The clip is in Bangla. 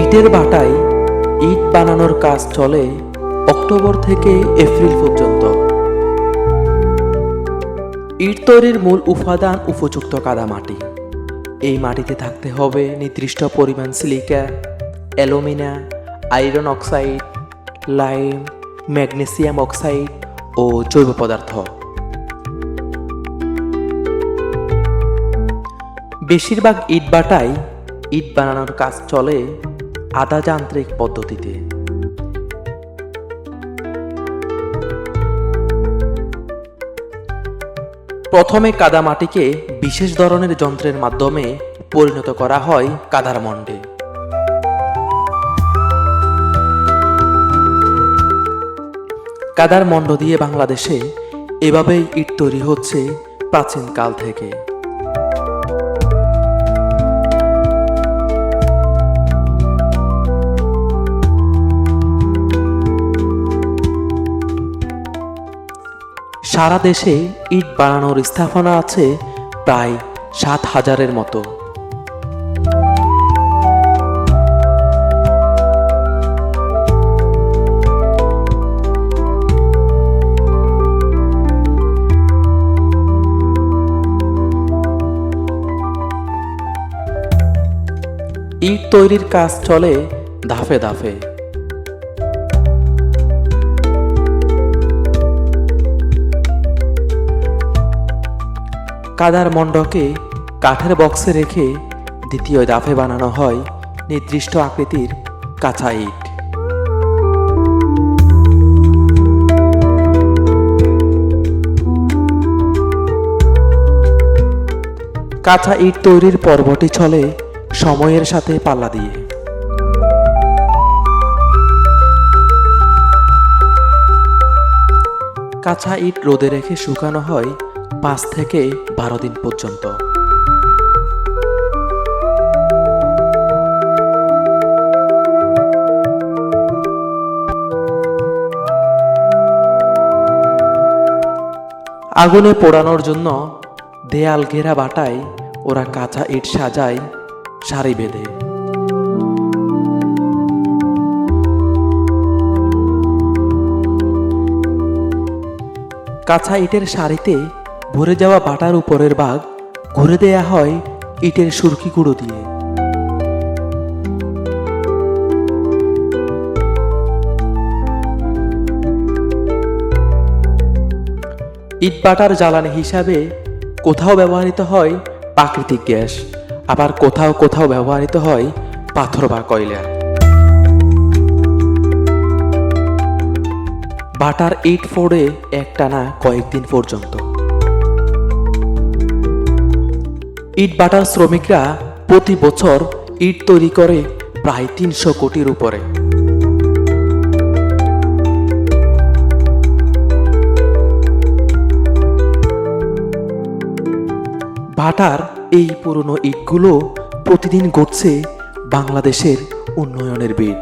ইটের ভাটায় ইট বানানোর কাজ চলে অক্টোবর থেকে এপ্রিল পর্যন্ত। ইট তৈরির মূল উপাদান উপযুক্ত কাদামাটি এই মাটিতে থাকতে হবে নির্দিষ্ট পরিমাণ silica alumina iron oxide, lime, magnesium oxide ও জৈব পদার্থ। বেশিরভাগ ইট বাটায় ইট বানানোর কাজ চলে আধা যান্ত্রিক পদ্ধতিতে। প্রথমে কাদামাটিকে বিশেষ ধরনের যন্ত্রের মাধ্যমে পরিণত করা হয় কাদার মণ্ডে। কাদার মণ্ড দিয়ে বাংলাদেশে এভাবেই ইট তৈরি হচ্ছে প্রাচীনকাল থেকে। সারা দেশে ইট বানানোর স্থাপনা আছে প্রায় সাত হাজারের মতো। ইট তৈরির কাজ চলে ধাপে ধাপে। কাদার মণ্ডকে কাঠের বক্সে রেখে দ্বিতীয় দাফে বানানো হয় নির্দিষ্ট আকৃতির কাঁচা ইট। কাঁচা ইট তৈরির পর্বটি চলে সময়ের সাথে পাল্লা দিয়ে। কাঁচা ইট রোদে রেখে শুকানো হয় পাঁচ থেকে বারো দিন পর্যন্ত। আগুনে পোড়ানোর জন্য দেয়াল ঘেরা বাটায় ওরা কাঁচা ইট সাজায়, সারি বেঁধে। কাঁচা ইটের সারিতে ভরে যাওয়া বাটার উপরের ভাগ ঘুরে দেয়া হয় ইটের সুরকি গুঁড়ো দিয়ে। ইট বাটার জ্বালানি হিসাবে কোথাও ব্যবহৃত হয় প্রাকৃতিক গ্যাস, আবার কোথাও কোথাও ব্যবহৃত হয় পাথর বা কয়লা। বাটার ইট ফোড়ে একটানা কয়েকদিন পর্যন্ত। ইট বাটার শ্রমিকরা প্রতি বছর ইট তৈরি করে প্রায় তিনশো কোটির উপরে। ভাটার এই পুরনো ইটগুলো প্রতিদিন ঘটছে বাংলাদেশের উন্নয়নের বিট